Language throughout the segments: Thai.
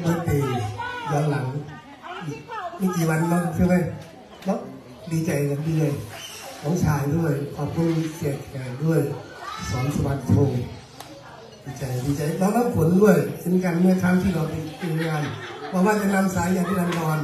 เมื่อปีย้อนหลังอีกไม่กี่วันแล้วใช่ไหมแล้วดีใจกันดีเลยน้องชายด้วย ขอบคุณเสียแขกด้วย สอนสวัสดิ์โทดีใจดีใจน้องน้ำฝนด้วยเช่นกันเมื่อครั้งที่เราไปกินงานบอกว่าจะนำสายยาที่นันนอน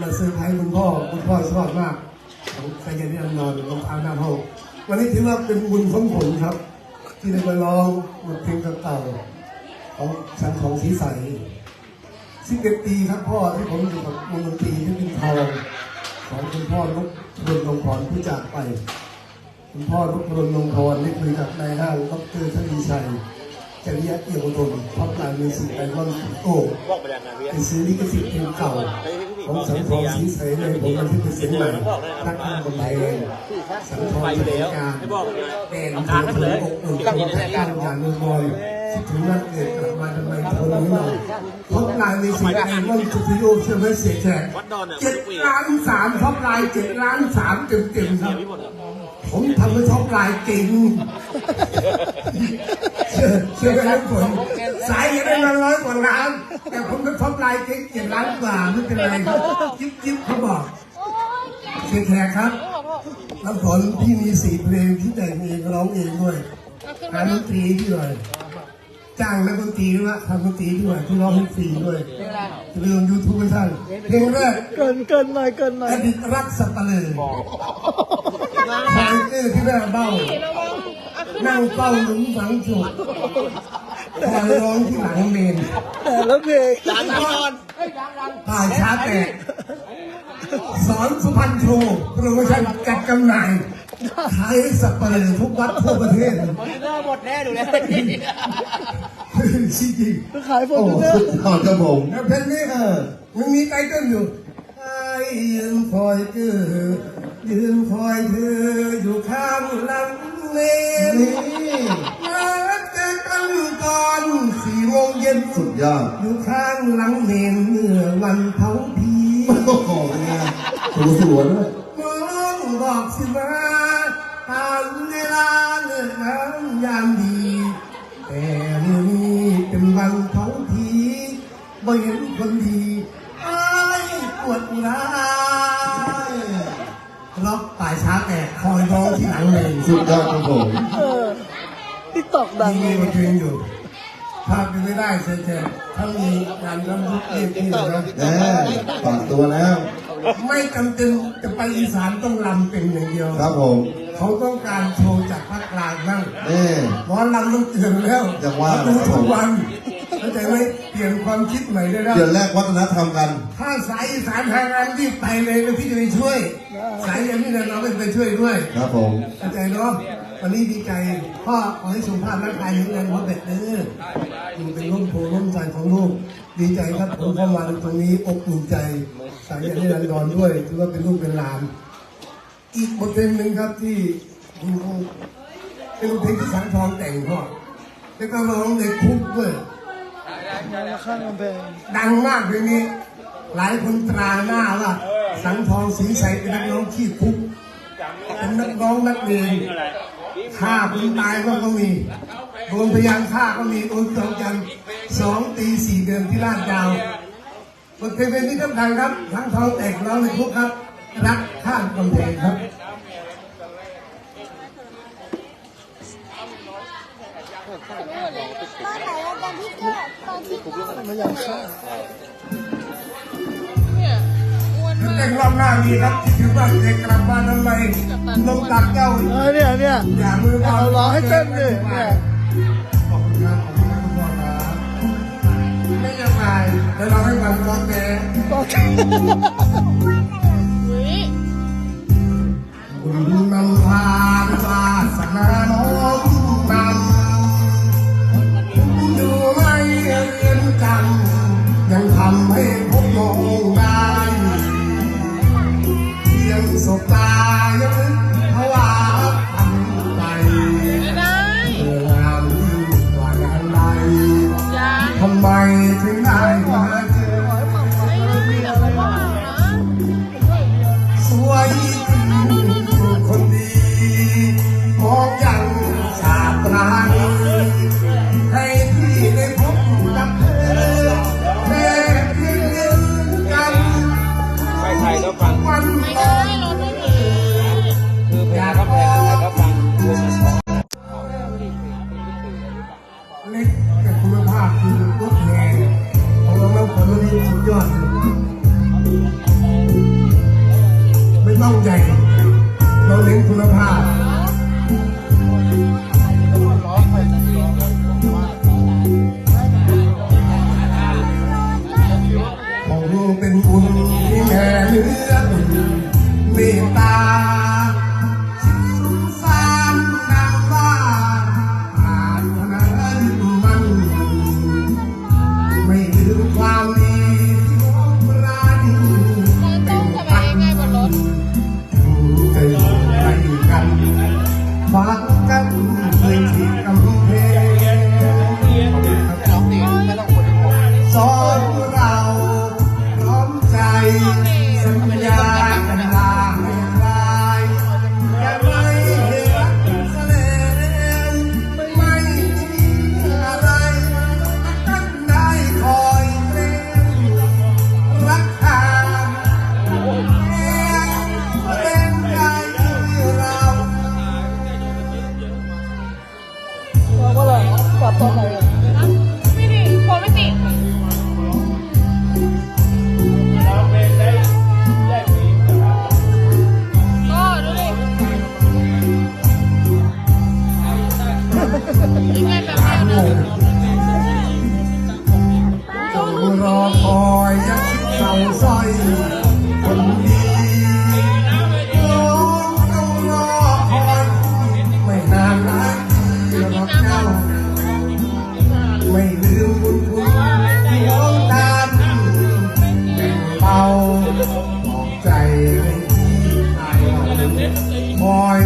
มาเซอร์ไพรส์คุณพ่อคุณพ่อชอบมากของสายยาที่นันนอนรองเท้าหน้าห้องวันนี้ถือว่าเป็นบุญของผมครับ ที่ได้มาลองบทเพลงเก่าของสังของสีใส สิบเอ็ดปีครับพ่อที่ผมอยู่กับวงดนตรีที่เป็นทองของคุณพ่อนพดลลงพรผู้จากไป คุณพ่อนพดลลงพรได้คุยกับนายห้างดรทวีชัยจริยะเอี่ยมอุดมท็อปไลน์มิวสิกไอคอนโก้บอกไปยังไงพี่ไปซื้อลิขสิทธิ์เพลงเก่าของสังทองสีใสในผมบันทึกเป็นเสียงใหม่รักทางบนเพลงสังทองไปอจัยู่ดแล้วการไม่บอกเลยแดนเธอเธออกอุ่นคนแท้การอย่างนุ่มบอยคิด ถึงนัดเกิดกลับมาทำไมทนไม่หน่อยท็อปไลน์มิวสิกไอคอนสตูดิโอเชื่อไหมเสียแขกวัดดอนเนี่ยเจ็ดล้านสามท็อปไลน์เจ็ดล้านสามเต็มเต็มๆครับพี่หมดเลยผมทำให้ท็อปไลน์เก่งเชื่อเชื่อไหมครับผมสายยังได้มาร้อยกว่าล้าน แต่ผมก็ท็อปไลน์เก่งเจ็ดล้านกว่าไม่เป็นไรครับจิ๊บจิ๊บเขาบอกเชียร์แขกครับน้ำฝนพี่มีสี่เพลงที่แต่งเองร้องเองด้วยเอาขึ้นหามาดนตรีที่หน่อย จ้างนักดนตรีด้วยทำดนตรีด้วยที่ร้องให้ฟรีด้วยเรื่องยูทูบให้ท่านเพลงแรกเกินเกินหน่อยเกินหน่ออยดีตรักสับปะเลอทางเออที่แม่เบ้าระวังเอาขึ้นมานั่งเฝ้าหลุมฝังจุกคอยร้องที่หลังเมนแต่แล้วเพลงดังนอนป่าช้าแตกสอนสุพรรณโชว์โปรโมชั่นจัดจำหน่ายขาย ให้สับปะเลอทุกวัดทั่วประเทศหน้าหมดแน่ดูแล้วจริงขายฝๆนโอ้เนอสุร์ดยอดครับผมแล้วเพลงนี้เออมันมีไตเติ้ลอยู่ไอ้ยืนคอยเธอยืนคอยเธออยู่ข้างหลังเมนมาเจอกันก่อนสี่โมงเย็นสุดยอดอยู่ข้างหลังเมนเมื่อวันเผาผีโอ้โหเป็นไงถูสวนด้วยมองบอกสิมา ตามเวลาเลิกงานยามดี แต่เมื่อนี้เป็นวันเผาผีบ่เห็นคนดีไอ้ายปวดร้ายล็อกป่ายช้าแตกคอยร้องที่หลังเมนสุดยอดครับผมเออติ๊กตอกดังมีบทเพลงอยู่ภาพเป็นไม่ได้เสียแค่ถ้ามีงานรำลึกเรียกที่นะแน่ฝากตัวแล้วคไม่จำเป็นจะไปอีสานต้องลำเป็นอย่างเดียว ครับผม เขาต้องการโชว์จากภาคกลางบ้างนี่หมอลำต้องเตือนแล้วอย่างว่าเขดูนะครับทุกวันเข้าใจไหมเปลี่ยนความคิดใหม่ได้แล้วเดือนแรกวัฒนธรรมกัน ถ้าสายอีสานทางงานรีบไปเลยนะพี่จะไปช่วย สายอย่างนี้เนี่ยเราก็จะไปช่วยด้วย ครับผมเข้าใจเนาะวันนี้ดีใจพ่อขอให้สุขภาพร่างกายแข็งแรงพ่อเด็กเด้ออยู่เป็นร่มโพร่มใจของลูกดีใจครับผมเข้ามาตรงนี้อบอุ่นใจสายอย่างนี้รันดอนด้วยถือว่าเป็นลูกเป็นหลาน อีกบทเพลงหนึ่งครับที่คุณครูเป็นบทเพลงที่สังทองแต่งพ่อแล้วก็ร้องในคุกด้วยดังมากเพลงนี้ หลายคนตราหน้าว่าสังทองสีใสเป็นนักร้องขี้คุกเป็นนักร้องนักเลงฆ่าคนตายก็ก็มีโดนพยายามฆ่าก็มีโดนจองจำสองตีสี่เดือนที่ลาดยาวบทเพลงนี้สำคัญครับทั้งทองแตกร้องในคุกครับ รักข้ามกำแพงครับตอนไหนอะตอนที่เกิดตอนที่เกิดไม่อยากฆ่าเนี่ยอ้วนมาแต่กรอบหน้ามีครับที่ถือว่าเด็กกลับบ้านทำไมนมตักเจ้าเนี่ยเนี่ยอย่ามือเบาร้องให้เต้นดิเนี่ยขอบคุณครับขอบคุณครับคุณพ่อครับไม่ยังไงเดี๋ยวเราให้ฟังตอนแก คุณนำพานวาสนาน้องนำดูไม่เรียนจำยังทำให้พบมองได้เพียงสบตายัง เป็นบุญที่แม่เนื้อเมตตา คอย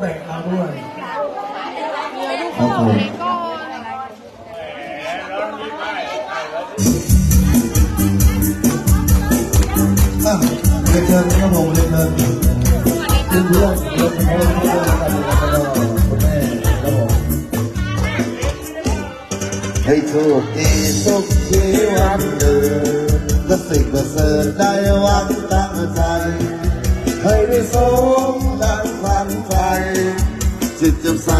แบกเอาด้วยครับผมก่อนอะเรียนเชิญครับผมเรียนเชิญเพื่อนเพื่อนเพื่อนเพื่อนเพื่อนกันแล้วก็คุณแม่ครับผมให้โชคดีสุขชีวันเดินและสิ่งประเสริฐได้หวังตั้งใจให้ได้สมดังฝันใจิตจำใส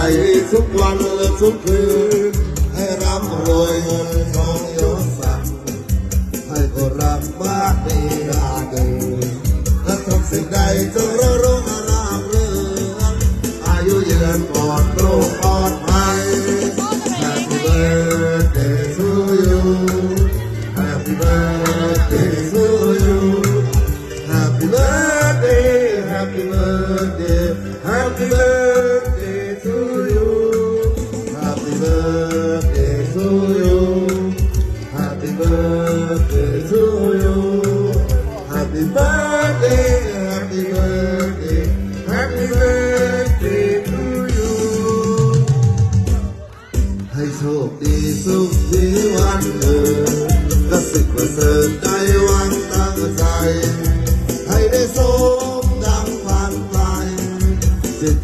ทุกวันและทุกคืน ให้ร่ำรวยเงินทองยศศักดิ์ให้คนรักมากมีราเกินและทำสิ่งใดจะรุ่งรุ่งอารามเรืองอายุยืนปลอดโรค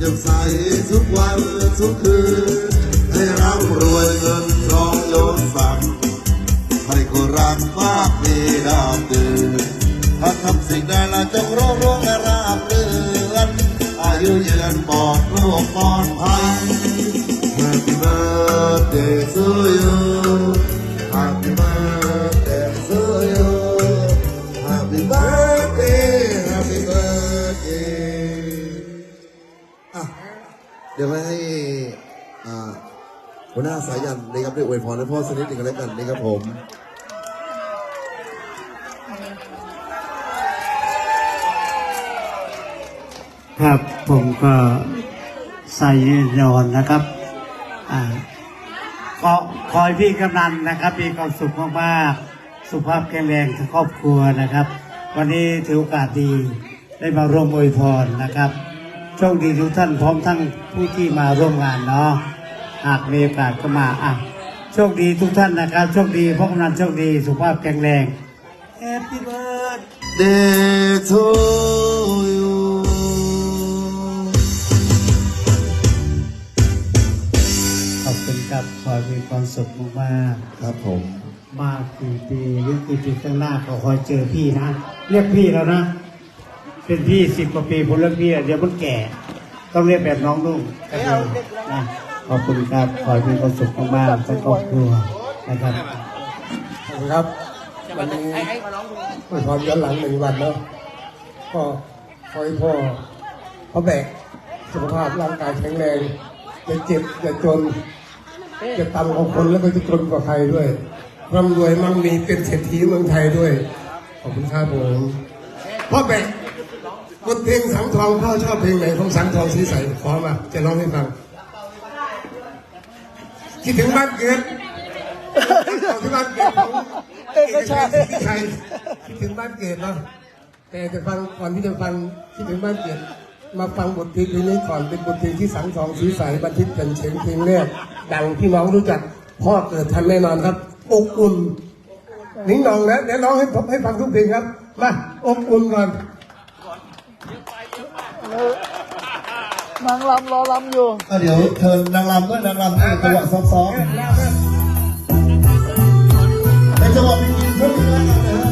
จำใสทุกวันทุกคืน ให้ร่ำรวยเงินทองโยศศักดิ์ให้คนรักมากมีดาวตื่นถ้าทำสิ่งใดละจงรุ่งรุ่งและราบรื่นอายุยืนปลอดโรคปลอดภัย Happy birthday to you. ดี๋ยวให้หัวหน้าสายันนะครับได้อวยพรให้พ่อสนิทหนึ่งกันแล้วกันนะครับผม ครับผมก็ใส่ยืนยอนนะครับอ่าก็คอยพี่กำนันนะครับมีความสุขมากๆสุขภาพแข็งแรงทั้งครอบครัวนะครับ วันนี้ถือโอกาสดีได้มาร่วมอวยพรนะครับ โชคดีทุกท่านพร้อมทั้งผู้ที่มาร่วมงานเนาะหากมีโอกาสก็มาอะโชคดีทุกท่านนะครับโชคดีพ่อกำนันโชคดีสุขภาพแข็งแรง Happy birthday Day to you ขอบคุณครับขอให้มีความสุขมากๆครับผม มากกี่ปีหรือกี่ปีข้างหน้าก็คอยเจอพี่นะ เรียกพี่แล้วนะ เป็นพี่สิบกว่าปีผมเรียกพี่อะเดี๋ยวมันแก่ ต้องเรียกแบบน้องนุ่งก็ดีนะขอบคุณครับขอให้มีความสุขมากๆทั้งครอบครัวนะครับขอบคุณครับวันนี้อวยพรย้อนหลังหนึ่งวันเนาะก็ขอให้พ่อพ่อแบกสุขภาพร่างกายแข็งแรงอย่าเจ็บอย่าจนอย่าต่ำกว่าคนแล้วก็จะจนกว่าใครด้วยร่ำรวยมั่งมีเป็นเศรษฐีเมืองไทยด้วย ขอบคุณครับผมพ่อแบก บทเพลงสังทองพ่อชอบเพลงไหนของสังทองสีใสขอมาจะร้องให้ฟังคิดถึงบ้านเกิดคิดถึงบ้านเกิดของเอกชัยคิดชัยคิดถึงบ้านเกิดเนาะแต่จะฟังก่อนที่จะฟังคิดถึงบ้านเกิดมาฟังบทเพลงเพลงนี้ก่อนเป็นบทเพลงที่สังทองสีใสบันทึกเป็นเสียงเพลงแรกดังพี่น้องรู้จักพ่อเกิดทันแน่นอนครับอบอุ่นนิ่งนองนะเดี๋ยวร้องให้ผมให้ฟังทุกเพลงครับมาอบอุ่นก่อน นางรำรอรำอยู่ก็เดี๋ยวเชิญนางรำด้วยนางรำที่จังหวะซ้อมๆในจังหวะจริงๆช่วงนี้แล้วกันนะฮะ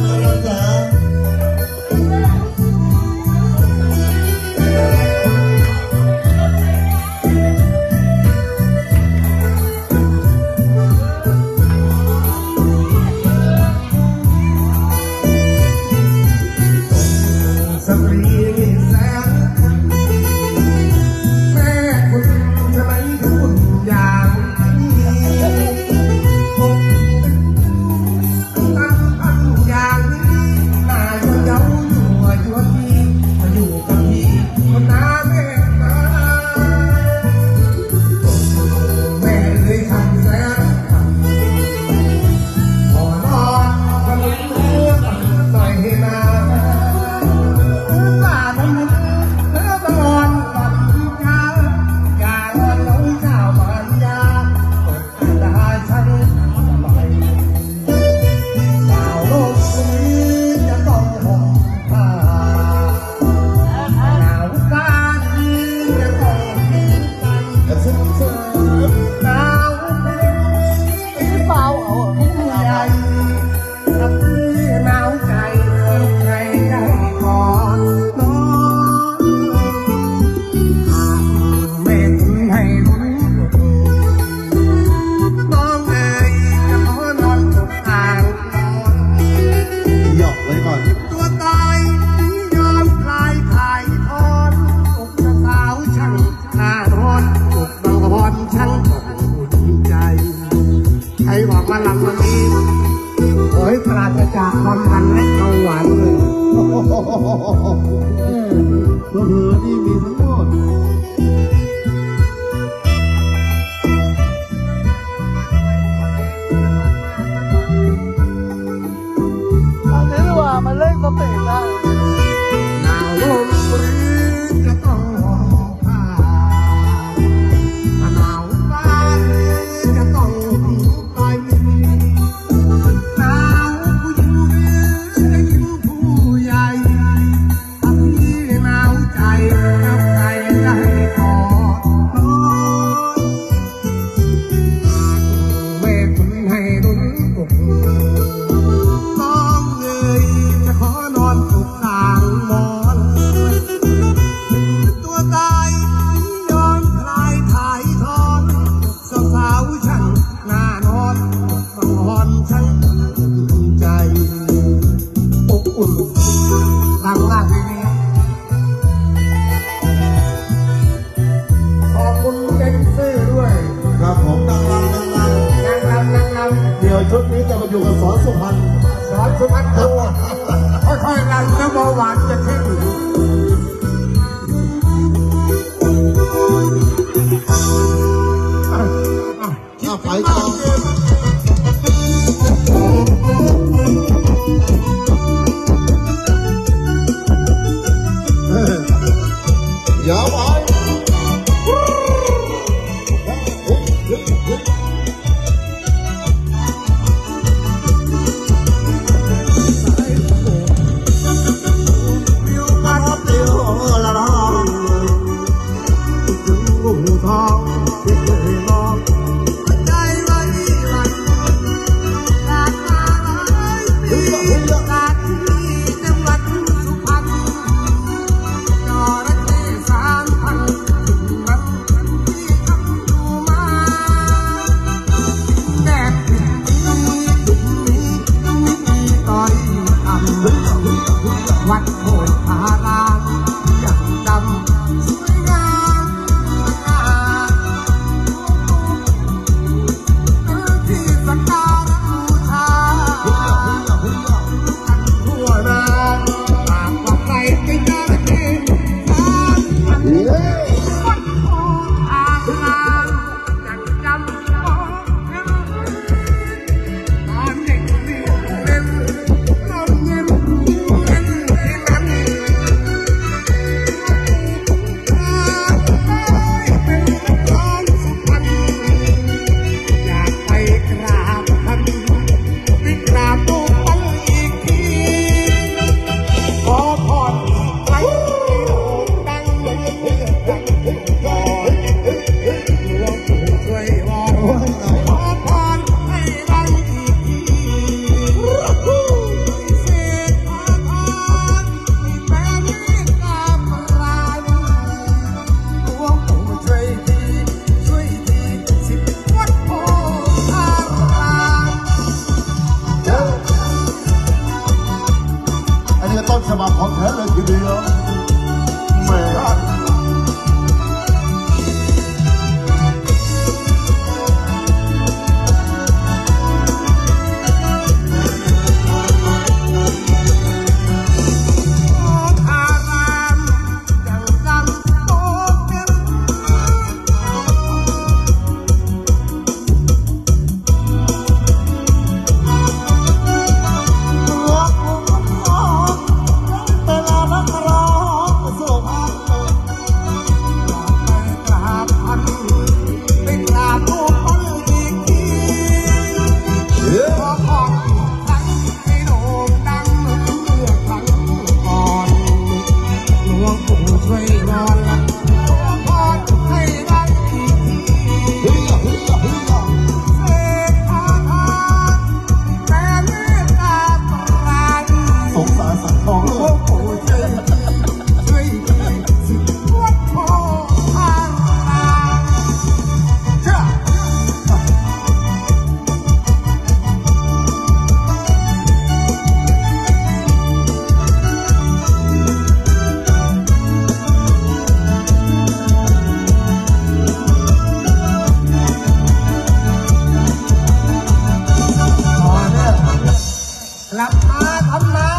ทำนา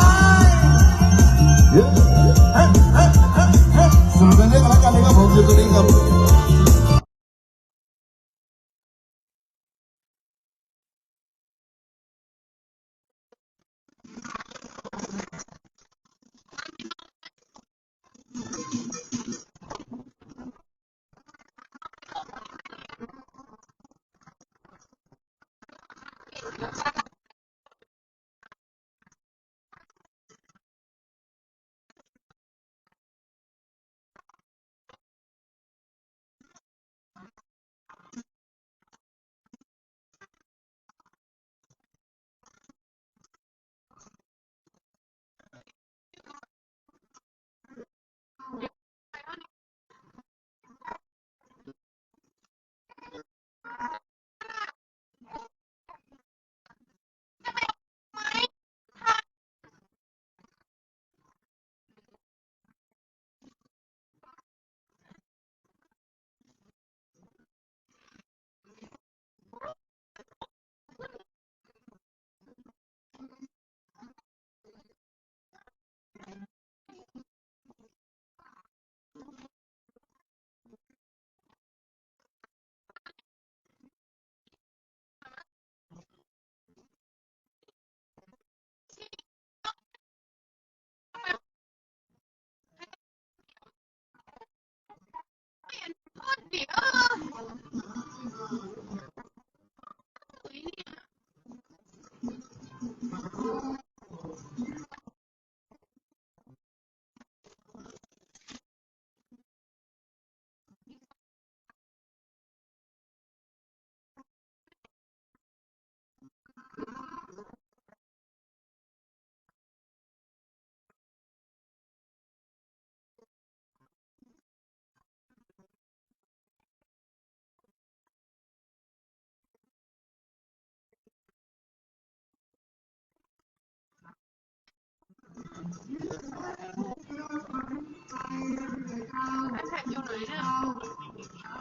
ยสรุปเป็นเรื่องอะไรกันเลยครับผมคือตัวนี้ครับ ยไ